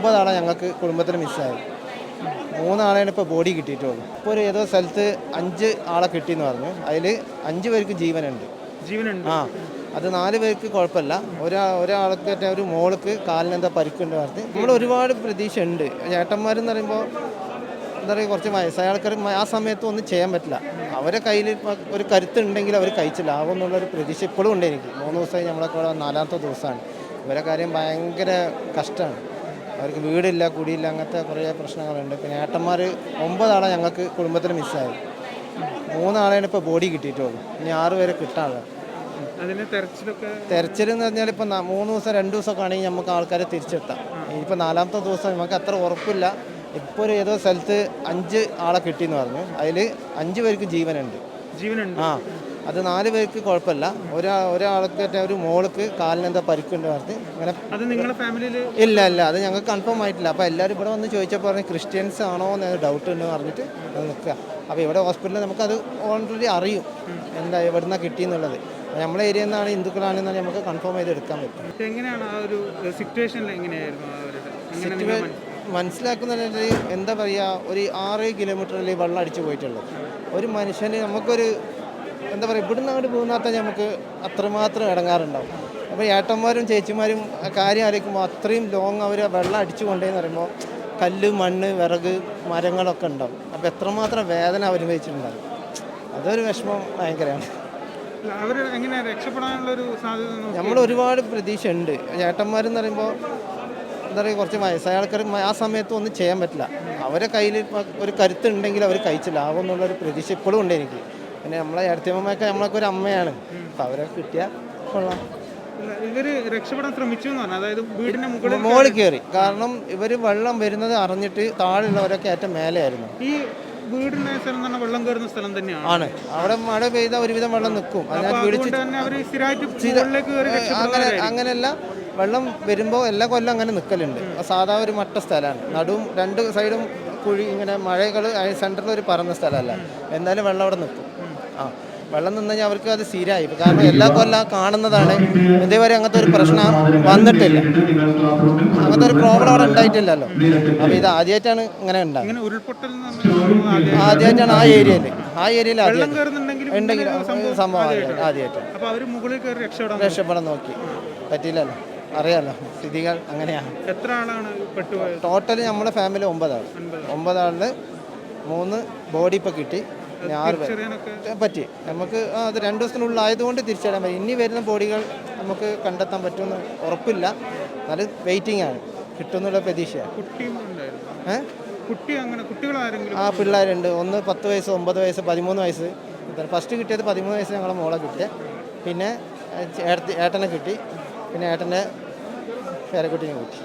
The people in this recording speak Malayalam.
ഒമ്പതാളെ ഞങ്ങൾക്ക് കുടുംബത്തിന് മിസ്സായി. മൂന്നാളെയാണ് ഇപ്പോൾ ബോഡി കിട്ടിയിട്ടുള്ളൂ ഇപ്പോൾ ഒരു ഏതോ സ്ഥലത്ത് അഞ്ച് ആളെ കിട്ടിയെന്ന് പറഞ്ഞു. അതിൽ അഞ്ച് പേർക്ക് ജീവനുണ്ട്. ജീവനുണ്ട്? ആ അത് നാല് പേർക്ക് കുഴപ്പമില്ല. ഒരാ ഒരാൾക്ക് ഒരു മോൾക്ക് കാലിന് എന്താ പരിക്കുണ്ട് പറഞ്ഞ് നമ്മൾ ഒരുപാട് പ്രതീക്ഷ ഉണ്ട് ചേട്ടന്മാരെന്ന് പറയുമ്പോൾ എന്താ പറയുക കുറച്ച് വയസ്സായ ആൾക്കാർ ആ സമയത്ത് ഒന്നും ചെയ്യാൻ പറ്റില്ല. അവരെ കയ്യിൽ ഒരു കരുത്തുണ്ടെങ്കിൽ അവർ കഴിച്ചില്ല. ആവുമെന്നുള്ളൊരു പ്രതീക്ഷ ഇപ്പോഴും ഉണ്ട് എനിക്ക്. മൂന്ന് ദിവസമായി നമ്മളൊക്കെ കൂടെ നാലാമത്തെ ദിവസമാണ്. ഇവരെ കാര്യം ഭയങ്കര കഷ്ടമാണ്. അവർക്ക് വീടില്ല കുടിയില്ല അങ്ങനത്തെ കുറേ പ്രശ്നങ്ങളുണ്ട്. പിന്നെ ഏട്ടന്മാർ ഒമ്പതാളെ ഞങ്ങൾക്ക് കുടുംബത്തിൽ മിസ്സായി. മൂന്നാളെയാണ് ഇപ്പോൾ ബോഡി കിട്ടിയിട്ടുള്ളൂ. ഇനി ആറ് പേരെ കിട്ടാനുള്ളത് അതിന് തെരച്ചിലൊക്കെ തെരച്ചിൽ എന്ന് പറഞ്ഞാൽ ഇപ്പം മൂന്ന് ദിവസം രണ്ട് ദിവസമൊക്കെ ആണെങ്കിൽ നമുക്ക് ആൾക്കാരെ തിരിച്ചെത്താം. ഇനിയിപ്പോൾ നാലാമത്തെ ദിവസം നമുക്ക് അത്ര ഉറപ്പില്ല. ഇപ്പോൾ ഒരു ഏതോ സ്ഥലത്ത് അഞ്ച് ആളെ കിട്ടിയെന്ന് പറഞ്ഞു. അതിൽ അഞ്ച് പേർക്ക് ജീവനുണ്ട്. ജീവനുണ്ട്. ആ. അത് നാല് പേർക്ക് കുഴപ്പമില്ല. ഒരാ ഒരാൾക്ക് ഒരു മോൾക്ക് കാലിന് എന്താ പരിക്കുണ്ട് പറഞ്ഞ് അങ്ങനെ അത് നിങ്ങളുടെ ഫാമിലിയിൽ ഇല്ല ഇല്ല. അത് ഞങ്ങൾക്ക് കൺഫേം ആയിട്ടില്ല. അപ്പോൾ എല്ലാവരും ഇവിടെ വന്ന് ചോദിച്ചപ്പോൾ പറഞ്ഞ് ക്രിസ്ത്യൻസ് ആണോ എന്ന് ഡൗട്ട് ഉണ്ട് പറഞ്ഞിട്ട് അത് നിൽക്കുക. അപ്പോൾ ഇവിടെ ഹോസ്പിറ്റലിൽ നമുക്കത് ഓൾറെഡി അറിയും. എന്താ എവിടുന്ന കിട്ടിയെന്നുള്ളത്. നമ്മുടെ ഏരിയയിൽ നിന്നാണ് ഹിന്ദുക്കളാണെന്നാൽ നമുക്ക് കൺഫേം ചെയ്ത് എടുക്കാൻ പറ്റും എങ്ങനെയാണ് ആ ഒരു സിറ്റുവേഷനിൽ എങ്ങനെയായിരുന്നു മനസ്സിലാക്കുന്നതിൽ എന്താ പറയുക ഒരു ആറ് കിലോമീറ്ററിൽ വെള്ളം അടിച്ചു പോയിട്ടുള്ളത്. ഒരു മനുഷ്യന് നമുക്കൊരു എന്താ പറയുക ഇവിടുന്ന് അങ്ങോട്ട് പോകുന്നാത്ത നമുക്ക് അത്രമാത്രം ഇടങ്ങാറുണ്ടാവും. അപ്പോൾ ഏട്ടന്മാരും ചേച്ചിമാരും കാര്യം ആലോചിക്കുമ്പോൾ അത്രയും ലോങ് അവർ വെള്ളം അടിച്ചു കൊണ്ടേന്ന് പറയുമ്പോൾ കല്ല് മണ്ണ് വിറക് മരങ്ങളൊക്കെ ഉണ്ടാവും. അപ്പോൾ എത്രമാത്രം വേദന അനുഭവിച്ചിട്ടുണ്ടാവും. അതൊരു വിഷമം ഭയങ്കരമാണ്. നമ്മൾ ഒരുപാട് പ്രതീക്ഷ ഉണ്ട് ചേട്ടന്മാരെന്ന് പറയുമ്പോൾ എന്താ പറയുക കുറച്ച് വയസ്സായ ആൾക്കാർ ആ സമയത്ത് ഒന്നും ചെയ്യാൻ പറ്റില്ല. അവരെ കയ്യിൽ ഒരു കരുത്തുണ്ടെങ്കിൽ അവർ കഴിച്ചില്ല. ആവുമെന്നുള്ളൊരു പ്രതീക്ഷ ഇപ്പോഴും ഉണ്ട് എനിക്ക്. പിന്നെ നമ്മളെ ഇടത്തിയമ്മയൊക്കെ നമ്മളൊക്കെ ഒരു അമ്മയാണ്. അപ്പം അവരെ കിട്ടിയാൽ കൊള്ളാം. ഇവർ രക്ഷപ്പെടാൻ ശ്രമിച്ചു അതായത് വീടിന്റെ മുകളിൽ മോളിൽ കയറി. കാരണം ഇവർ വെള്ളം വരുന്നത് അറിഞ്ഞിട്ട് താഴെയുള്ളവരൊക്കെ ഏറ്റവും മേലെയായിരുന്നു. ഈ വീടിന്റെ സ്ഥലം തന്നെ വെള്ളം കയറുന്ന സ്ഥലം തന്നെയാണ്. ആണ്. അവിടെ മഴ പെയ്ത ഒരുവിധം വെള്ളം നിൽക്കും. അങ്ങനെ അങ്ങനെയല്ല. വെള്ളം വരുമ്പോൾ എല്ലാ കൊല്ലം അങ്ങനെ നിൽക്കലുണ്ട് സാധാ ഒരു മട്ട സ്ഥലമാണ്. നടുവും രണ്ട് സൈഡും കുഴി ഇങ്ങനെ മഴകൾ സെന്ററിൽ ഒരു പറന്ന സ്ഥലമല്ല. എന്നാലും വെള്ളം അവിടെ നിൽക്കും ആ വെള്ളം നിന്ന് കഴിഞ്ഞാൽ അവർക്ക് അത് സ്ഥിരമായി കാരണം എല്ലാ കൊല്ലം കാണുന്നതാണ്. ഇതേവരെ അങ്ങനത്തെ ഒരു പ്രശ്നം വന്നിട്ടില്ല. അങ്ങനത്തെ ഒരു പ്രോബ്ലം അവിടെ ഉണ്ടായിട്ടില്ലല്ലോ. അപ്പോൾ ഇത് ആദ്യമായിട്ടാണ് ഇങ്ങനെ ഉണ്ടാകുന്നത് ആദ്യമായിട്ടാണ് ആ ഏരിയയിൽ. ആ ഏരിയയിൽ ഉണ്ടെങ്കിൽ സംഭവം ആദ്യമായിട്ടാണ്. രക്ഷപ്പെടാൻ നോക്കി. പറ്റിയില്ലല്ലോ. അറിയാലോ. സ്ഥിതികൾ അങ്ങനെയാണ്. എത്ര ആളാണ് ടോട്ടൽ നമ്മുടെ ഫാമിലി ഒമ്പതാൾ. ഒമ്പതാളിൽ മൂന്ന് ബോഡി ഇപ്പോൾ കിട്ടി. ആറ് പറ്റി. നമുക്ക് അത് രണ്ട് ദിവസത്തിനുള്ളിൽ ആയതുകൊണ്ട് തിരിച്ചറിയാൻ പറ്റും. ഇനി വരുന്ന ബോഡികൾ നമുക്ക് കണ്ടെത്താൻ പറ്റുമെന്ന് ഉറപ്പില്ല. എന്നാലും വെയിറ്റിംഗ് ആണ്. കിട്ടുമെന്നുള്ള പ്രതീക്ഷയാണ് ആ പിള്ളേരുണ്ട്. ഒന്ന് പത്ത് വയസ്സ് ഒമ്പത് വയസ്സ് പതിമൂന്ന് വയസ്സ്. ഫസ്റ്റ് കിട്ടിയത് പതിമൂന്ന് വയസ്സ് ഞങ്ങളെ മോളെ കിട്ടിയ. പിന്നെ ഏട്ടനെ കിട്ടി. പിന്നെ ഏട്ടന്റെ പേരക്കുട്ടിനെ കിട്ടി.